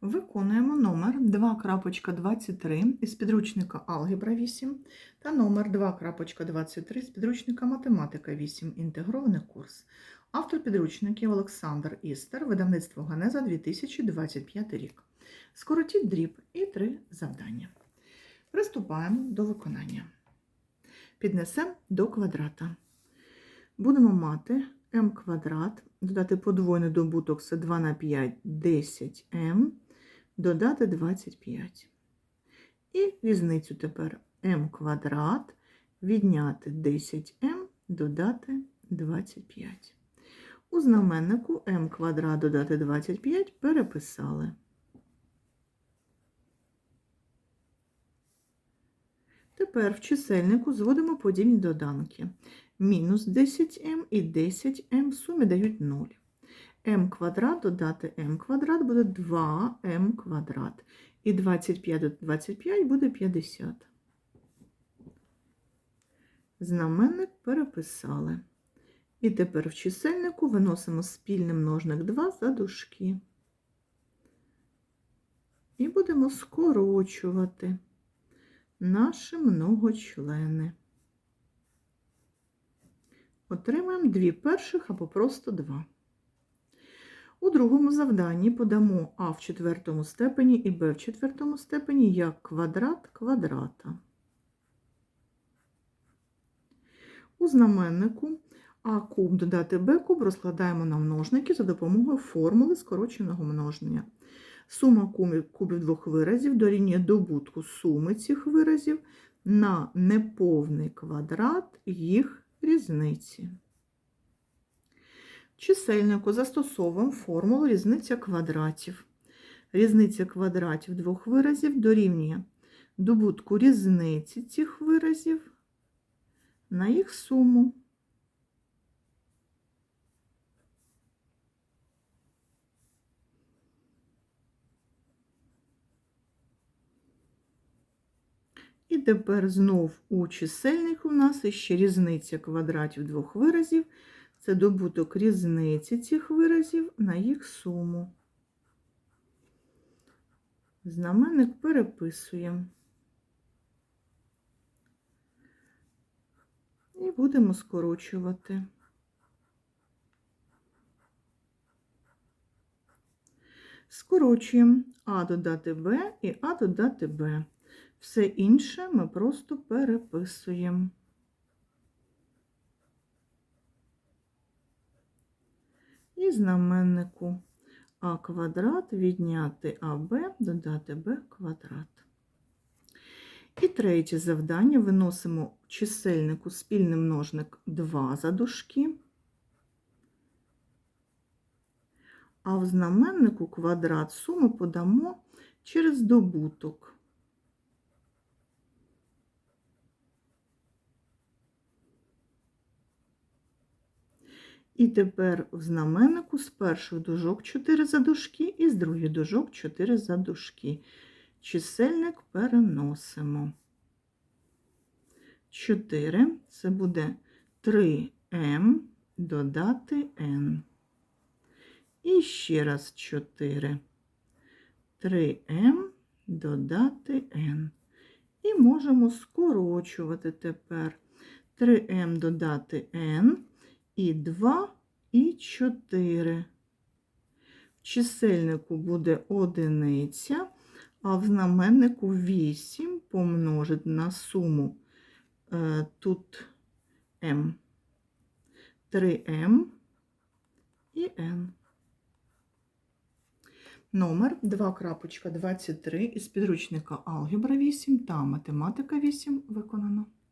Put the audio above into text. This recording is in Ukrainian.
Виконуємо номер 2.23 із підручника Алгебра 8 та номер 2.23 з підручника Математика 8. Інтегрований курс. Автор підручників Олександр Істер, видавництво Ганеза 2025 рік. Скоротіть дріб і три завдання. Приступаємо до виконання. Піднесемо до квадрата. Будемо мати m квадрат, додати подвойний добуток це 2 на 5 10m, додати 25. І різницю тепер m квадрат, відняти 10m, додати 25. У знаменнику m квадрат додати 25 переписали. Тепер в чисельнику зводимо подібні доданки. Мінус 10m і 10m в сумі дають 0. M квадрат додати m квадрат буде 2m квадрат. І 25 додати 25 буде 50. Знаменник переписали. І тепер в чисельнику виносимо спільний множник 2 за дужки. І будемо скорочувати наші многочлени. Отримаємо дві перших або просто два. У другому завданні подамо А в четвертому степені і Б в четвертому степені як квадрат квадрата. У знаменнику А куб додати Б куб розкладаємо на множники за допомогою формули скороченого множення. Сума кубів двох виразів дорівнює добутку суми цих виразів на неповний квадрат їх різниці. Чисельнику застосовуємо формулу різниця квадратів. Різниця квадратів двох виразів дорівнює добутку різниці цих виразів на їх суму. І тепер знов у чисельнику у нас іще різниця квадратів двох виразів. Це добуток різниці цих виразів на їх суму. Знаменник переписуємо. І будемо скорочувати. Скорочуємо А додати Б і А додати Б. Все інше ми просто переписуємо. І знаменнику А квадрат відняти АБ, додати Б квадрат. І третє завдання виносимо чисельнику спільний множник 2 за дужки, а в знаменнику квадрат суму подамо через добуток. І тепер в знаменнику з перших дужок 4 задушки і з других дужок 4 задушки. Чисельник переносимо. 4 це буде 3m додати n. І ще раз 4. 3m додати n. І можемо скорочувати тепер 3m додати n і 2, і 4. В чисельнику буде одиниця, а в знаменнику 8 помножить на суму е, тут m. 3m і n. Номер 2.23 із підручника Алгебра 8 та Математика 8 виконано.